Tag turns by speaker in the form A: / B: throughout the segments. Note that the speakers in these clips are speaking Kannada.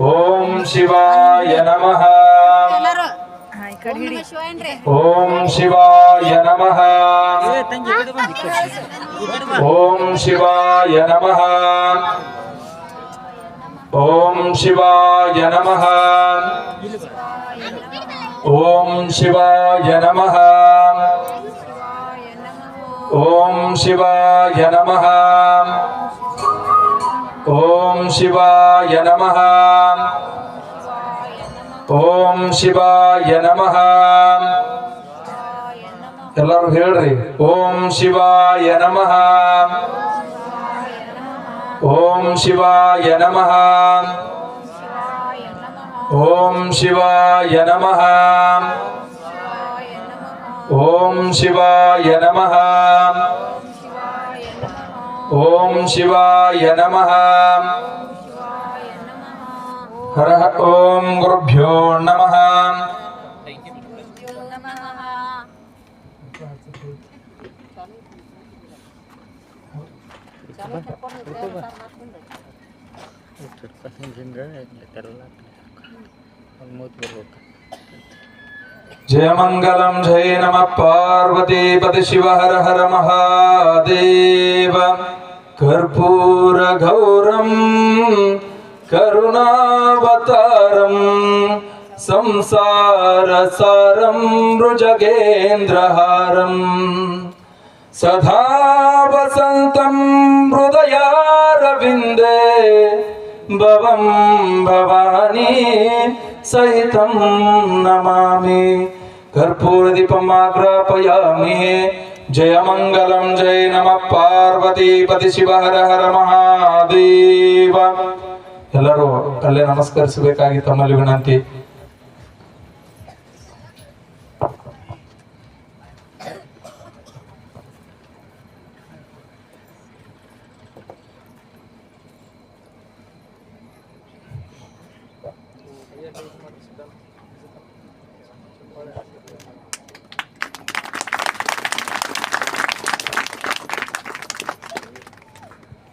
A: ಓಂ. ಶಿವಾಯ ನಮಃ. ಓಂ ಶಿವಾಯ ನಮಃ. ಓಂ ಶಿವಾಯ ನಮಃ. ಓಂ ಶಿವಾಯ ನಮಃ. ಓಂ ಶಿವಾಯ ನಮಃ. ಓಂ ಶಿವಾಯ ನಮಃ. ಓಂ ಶಿವಾಯ ನಮಃ ಓಂ ಶಿವಾಯ ನಮಃ ಎಲ್ಲರೂ ಹೇಳ್ರಿ ಓಂ ಶಿವಾಯ ನಮಃ ಓಂ ಶಿವಾಯ ನಮಃ ಓಂ ಶಿವಾಯ ನಮಃ ಓಂ ಶಿವಾಯ ನಮಃ Om Shiva Namaha Harah Om Gurubhyo Namaha Jai Mangalam Jai Namah Parvati Pati Shiva Har Har Mahadeva. कर्पूरघोरम् करुणावतारम् संसारसारम् मृजगेन्द्रहारम्। सदा वसन्तं मृदयारविन्दे भवानी सहितं नमामि। कर्पूरदीपमाग्रापयामि ಭವಾನಿ ಜೈ ನಮ ಪಾರ್ವತಿ ಪತಿ ಶಿವ ಹರ ಹರ ಮಹಾದೇವ ಎಲ್ಲರೂ ಅಲ್ಲೇ ನಮಸ್ಕರಿಸಬೇಕಾಗಿ ತಮ್ಮಲ್ಲಿ ವಿನಂತಿ.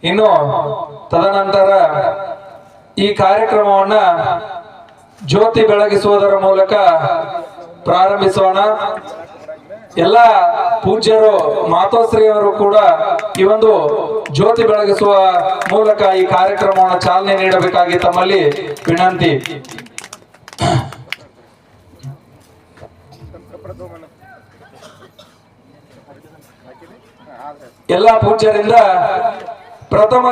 A: ಇನ್ನು ತದನಂತರ ಈ ಕಾರ್ಯಕ್ರಮವನ್ನ ಜ್ಯೋತಿ ಬೆಳಗಿಸುವುದರ ಮೂಲಕ ಪ್ರಾರಂಭಿಸೋಣ. ಎಲ್ಲ ಪೂಜ್ಯರು ಮಾತೋಶ್ರೀಯವರು ಕೂಡ ಈ ಒಂದು ಜ್ಯೋತಿ ಬೆಳಗಿಸುವ ಮೂಲಕ ಈ ಕಾರ್ಯಕ್ರಮವನ್ನು ಚಾಲನೆ ನೀಡಬೇಕಾಗಿ ತಮ್ಮಲ್ಲಿ ವಿನಂತಿ. ಎಲ್ಲ ಪೂಜ್ಯರಿಂದ ప్రథమ